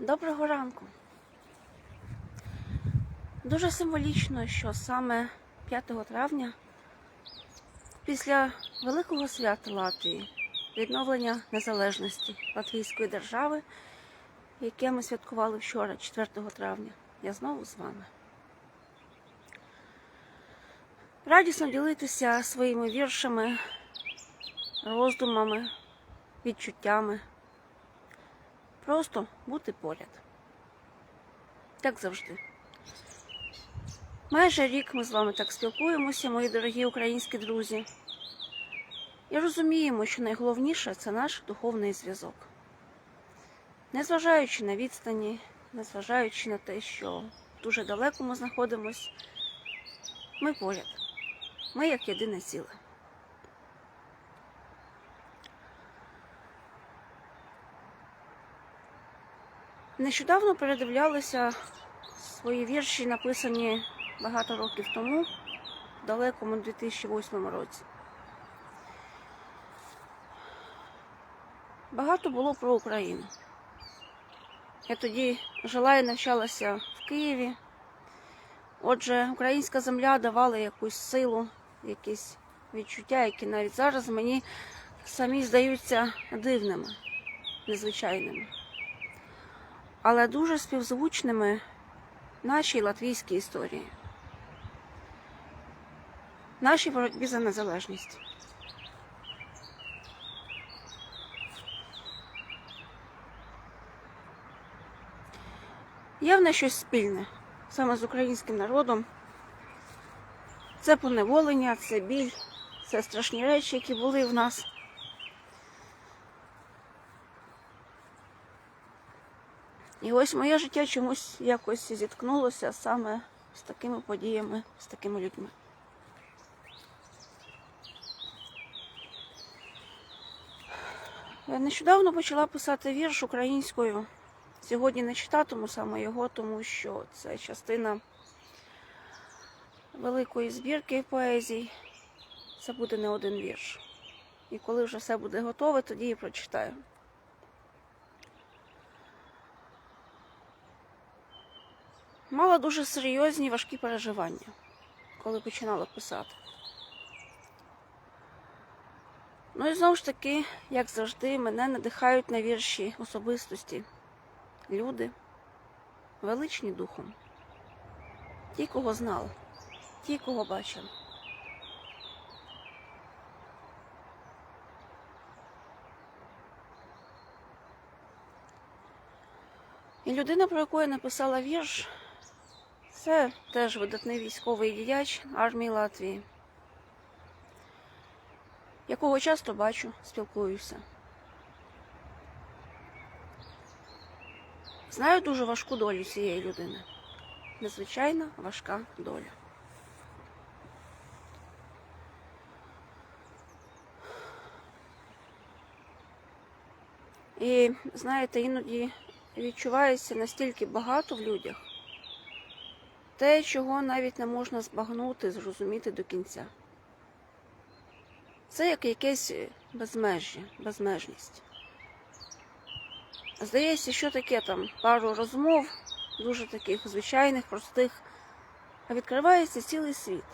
Доброго ранку. Дуже символічно, що саме 5 травня, після великого свята Латвії, відновлення незалежності Латвійської держави, яке ми святкували вчора, 4 травня, я знову з вами. Радісно ділитися своїми віршами, роздумами, відчуттями. Просто бути поряд. Як завжди. Майже рік ми з вами так спілкуємося, мої дорогі українські друзі. І розуміємо, що найголовніше це наш духовний зв'язок. Незважаючи на відстані, незважаючи на те, що дуже далеко ми знаходимось, ми поряд. Ми як єдине ціле. Нещодавно передивлялися свої вірші, написані багато років тому, в далекому 2008 році. Багато було про Україну. Я тоді жила і навчалася в Києві. Отже, українська земля давала якусь силу, якісь відчуття, які навіть зараз мені самі здаються дивними, незвичайними але дуже співзвучними нашій латвійській історії, нашій боротьбі за незалежність. Є в нас щось спільне саме з українським народом. Це поневолення, це біль, це страшні речі, які були в нас. І ось моє життя чомусь якось зіткнулося саме з такими подіями, з такими людьми. Я нещодавно почала писати вірш українською. Сьогодні не читатиму саме його, тому що це частина великої збірки поезій. Це буде не один вірш. І коли вже все буде готове, тоді і прочитаю. Мала дуже серйозні важкі переживання, коли починала писати. Ну і знову ж таки, як завжди, мене надихають на вірші особистості, люди, величні духом, ті, кого знала, ті, кого бачила. І людина, про яку я написала вірш, це теж видатний військовий діяч армії Латвії, якого часто бачу, спілкуюся. Знаю дуже важку долю цієї людини. Незвичайно важка доля. І знаєте, іноді відчувається настільки багато в людях, те, чого навіть не можна збагнути, зрозуміти до кінця. Це як якесь безмежжя, безмежність. Здається, що таке там пару розмов, дуже таких звичайних, простих, а відкривається цілий світ.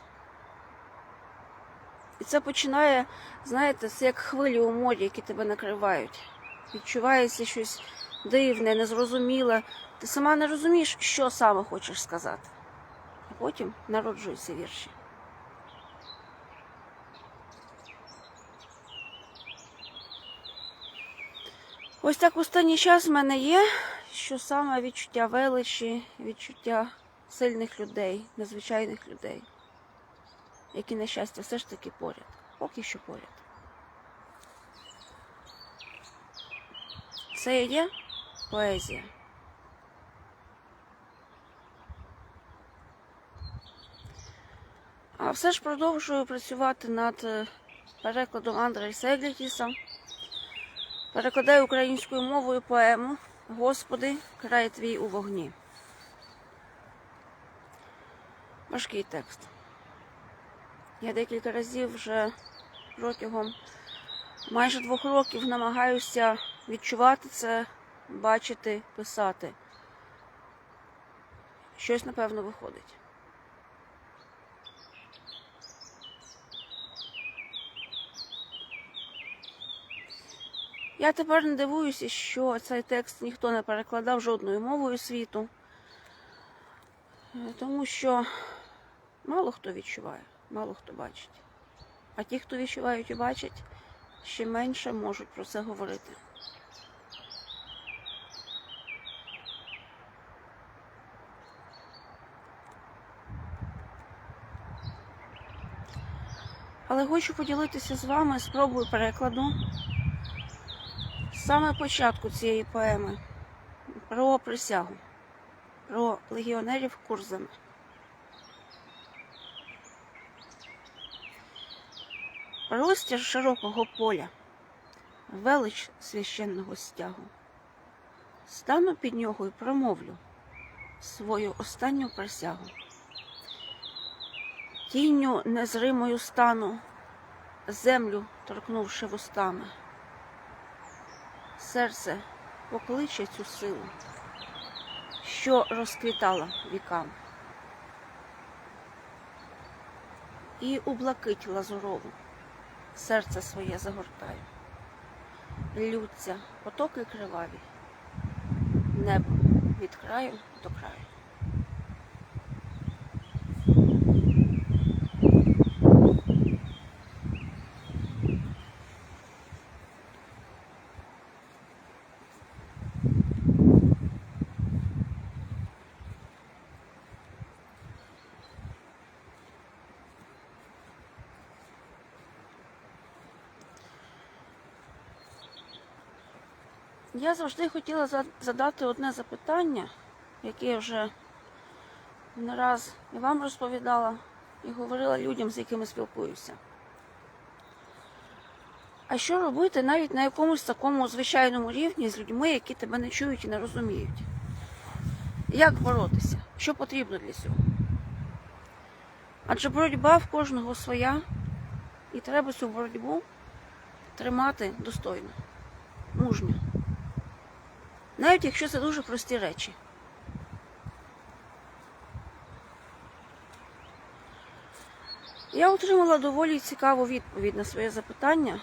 І це починає, знаєте, це як хвилі у морі, які тебе накривають. Відчувається щось дивне, незрозуміле. Ти сама не розумієш, що саме хочеш сказати. Потім народжуються вірші. Ось так останній час в мене є, що саме відчуття величі, відчуття сильних людей, незвичайних людей, які, на щастя, все ж таки поряд, поки що поряд. Це є поезія. А все ж продовжую працювати над е, перекладом Андрея Сеглітіса. Перекладаю українською мовою поему Господи, край твій у вогні. Важкий текст. Я декілька разів вже протягом майже двох років намагаюся відчувати це бачити, писати. Щось, напевно, виходить. Я тепер не дивуюся, що цей текст ніхто не перекладав жодною мовою світу, тому що мало хто відчуває, мало хто бачить. А ті, хто відчувають і бачать, ще менше можуть про це говорити. Але хочу поділитися з вами спробою перекладу саме початку цієї поеми про присягу, про легіонерів Курзами. Простір широкого поля, велич священного стягу. Стану під нього і промовлю свою останню присягу. Тінню незримою стану, землю торкнувши вустами. Серце покличе цю силу, що розквітала вікам. І у блакить лазурову серце своє загортаю. Лються потоки криваві, небо від краю до краю. Я завжди хотіла задати одне запитання, яке я вже не раз і вам розповідала, і говорила людям, з якими спілкуюся. А що робити навіть на якомусь такому звичайному рівні з людьми, які тебе не чують і не розуміють? Як боротися? Що потрібно для цього? Адже боротьба в кожного своя, і треба цю боротьбу тримати достойно, мужньо. Навіть якщо це дуже прості речі. Я отримала доволі цікаву відповідь на своє запитання.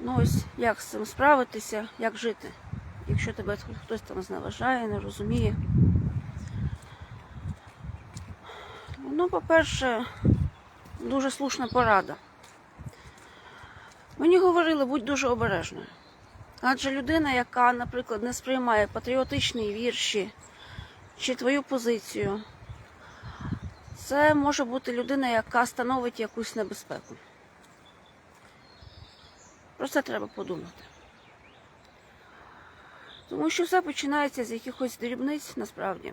Ну ось як з цим справитися, як жити, якщо тебе хтось там зневажає, не розуміє. Ну, по-перше, дуже слушна порада. Мені говорили, будь дуже обережною. Адже людина, яка, наприклад, не сприймає патріотичні вірші чи твою позицію, це може бути людина, яка становить якусь небезпеку. Про це треба подумати. Тому що все починається з якихось дрібниць насправді.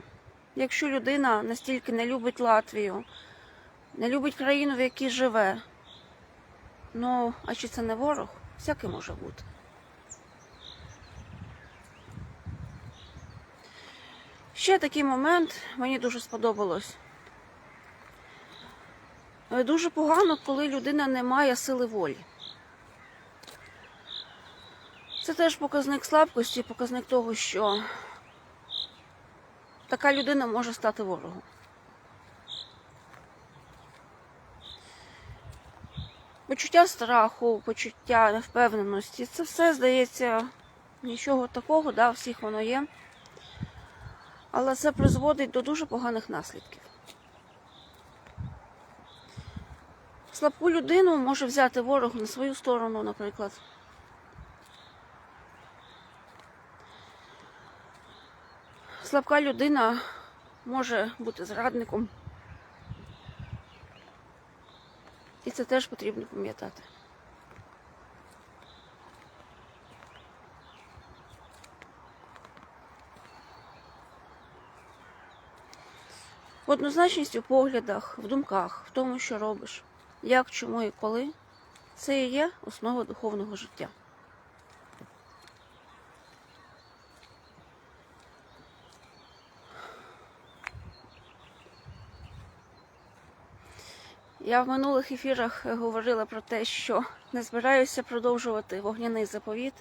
Якщо людина настільки не любить Латвію, не любить країну, в якій живе, ну, а чи це не ворог? Всяке може бути. Ще такий момент мені дуже сподобалось. Е, Дуже погано, коли людина не має сили волі. Це теж показник слабкості, показник того, що така людина може стати ворогом. Почуття страху, почуття невпевненості це все здається нічого такого, да, всіх воно є. Але це призводить до дуже поганих наслідків. Слабку людину може взяти ворог на свою сторону, наприклад. Слабка людина може бути зрадником. І це теж потрібно пам'ятати. Однозначність у поглядах, в думках, в тому, що робиш, як, чому і коли, це і є основа духовного життя. Я в минулих ефірах говорила про те, що не збираюся продовжувати вогняний заповіт,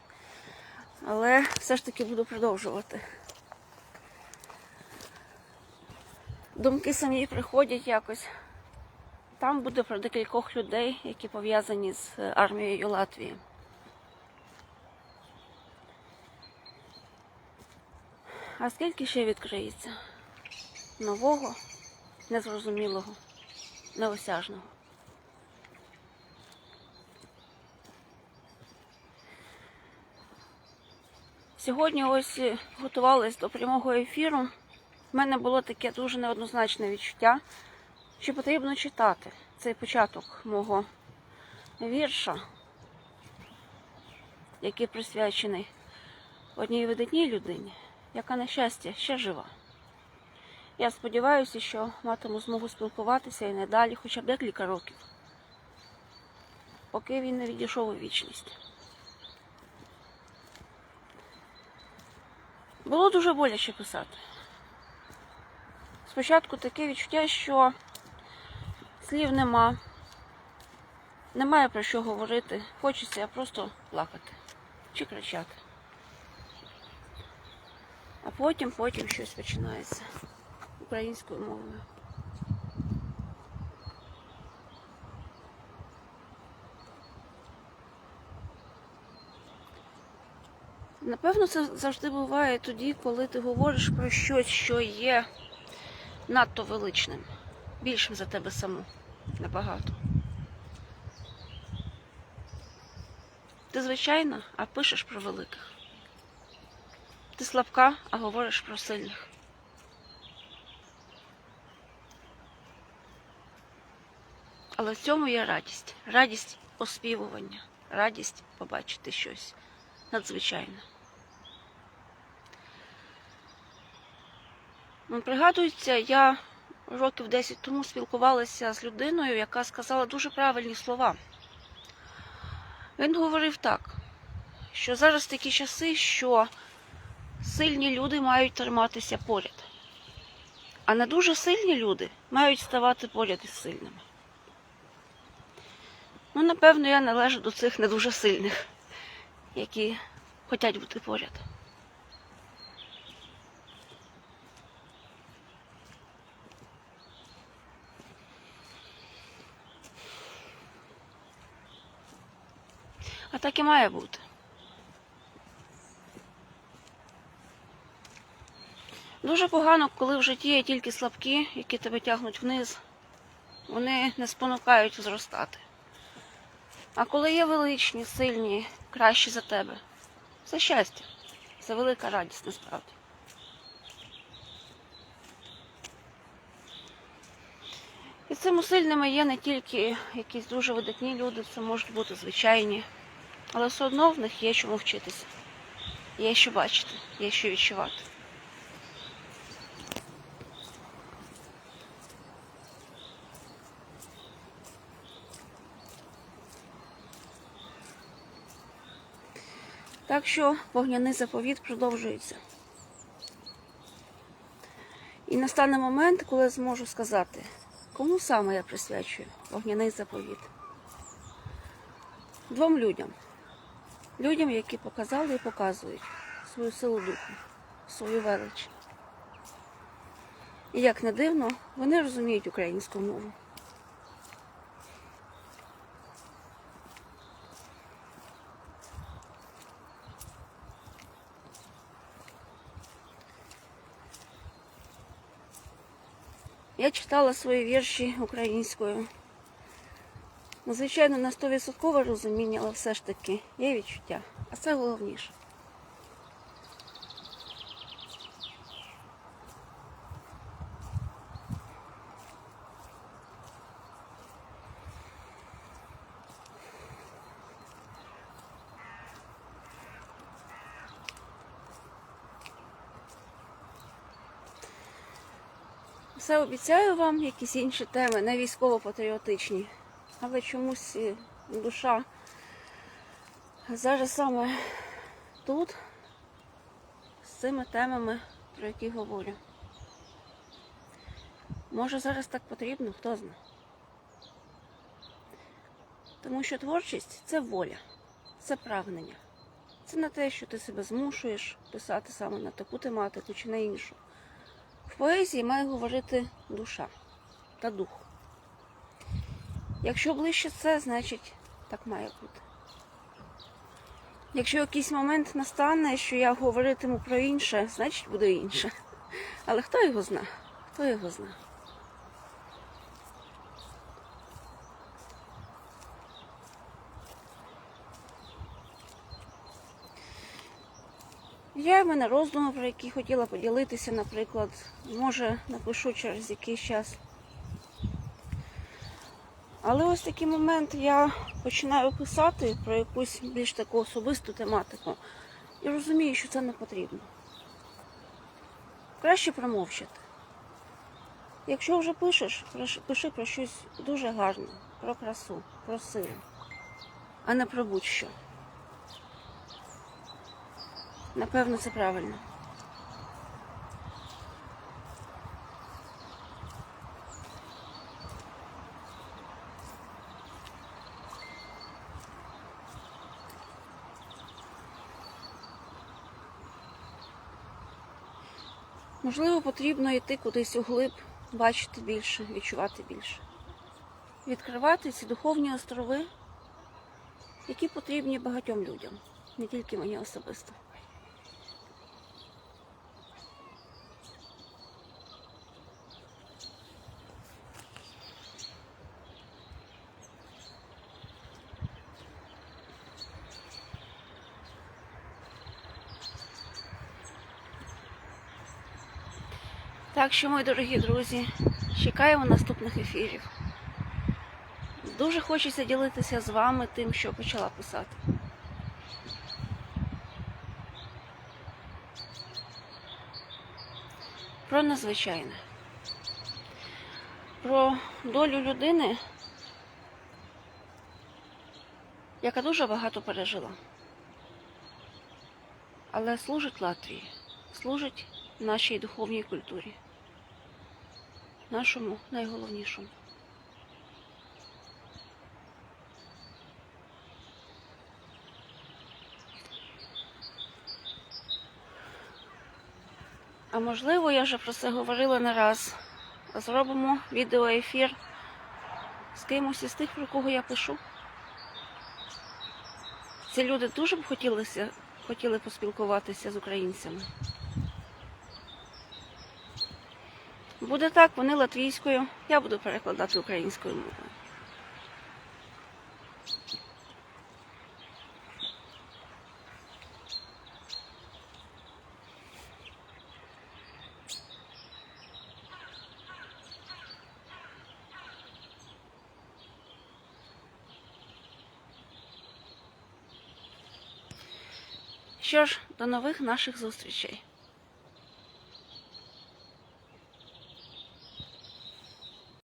Але все ж таки буду продовжувати. Думки самі приходять якось. Там буде про декількох людей, які пов'язані з е, армією Латвії. А скільки ще відкриється? Нового, незрозумілого, неосяжного. Сьогодні ось е, готувалась до прямого ефіру. У мене було таке дуже неоднозначне відчуття, що потрібно читати цей початок мого вірша, який присвячений одній видатній людині, яка, на щастя, ще жива. Я сподіваюся, що матиму змогу спілкуватися і надалі хоча б декілька років, поки він не відійшов у вічність. Було дуже боляче писати. Спочатку таке відчуття, що слів нема, немає про що говорити, хочеться просто плакати чи кричати. А потім, потім щось починається українською мовою. Напевно, це завжди буває тоді, коли ти говориш про щось, що є надто величним, більшим за тебе саму, набагато. Ти звичайна, а пишеш про великих. Ти слабка, а говориш про сильних. Але в цьому є радість. Радість оспівування, радість побачити щось надзвичайне. Пригадується, я років 10 тому спілкувалася з людиною, яка сказала дуже правильні слова. Він говорив так, що зараз такі часи, що сильні люди мають триматися поряд, а не дуже сильні люди мають ставати поряд із сильними. Ну, напевно, я належу до цих не дуже сильних, які хочуть бути поряд. А так і має бути. Дуже погано, коли в житті є тільки слабкі, які тебе тягнуть вниз, вони не спонукають зростати. А коли є величні, сильні, кращі за тебе, це щастя, це велика радість насправді. І цими сильними є не тільки якісь дуже видатні люди, це можуть бути звичайні, але все одно в них є чому вчитися. Є що бачити, є що відчувати. Так що вогняний заповіт продовжується. І настане момент, коли зможу сказати, кому саме я присвячую вогняний заповіт. Двом людям. Людям, які показали і показують свою силу духу, свою велич. І як не дивно, вони розуміють українську мову. Я читала свої вірші українською. Звичайно, на 100% розуміння, але все ж таки є відчуття. А це головніше. Все обіцяю вам якісь інші теми, не військово-патріотичні, але чомусь душа зараз саме тут з цими темами, про які говорю. Може зараз так потрібно, хто знає. Тому що творчість це воля, це прагнення. Це не те, що ти себе змушуєш писати саме на таку тематику чи на іншу. В поезії має говорити душа та дух. Якщо ближче це, значить так має бути. Якщо якийсь момент настане, що я говоритиму про інше, значить буде інше. Але хто його зна? Хто його зна? Я в мене роздуми, про які хотіла поділитися, наприклад, може напишу через якийсь час. Але ось такий момент я починаю писати про якусь більш таку особисту тематику і розумію, що це не потрібно. Краще промовчати. Якщо вже пишеш, пиши про щось дуже гарне, про красу, про силу, а не про будь-що. Напевно, це правильно. Можливо, потрібно йти кудись углиб, бачити більше, відчувати більше. Відкривати ці духовні острови, які потрібні багатьом людям, не тільки мені особисто. Так що, мої дорогі друзі, чекаємо наступних ефірів. Дуже хочеться ділитися з вами тим, що почала писати. Про незвичайне. Про долю людини, яка дуже багато пережила. Але служить Латвії, служить нашій духовній культурі, нашому найголовнішому. А можливо, я вже про це говорила не раз. Зробимо відеоефір з кимось із тих, про кого я пишу. Ці люди дуже б хотілося, хотіли поспілкуватися з українцями. Буде так, вони латвійською, я буду перекладати українською мовою. Що ж, до нових наших зустрічей.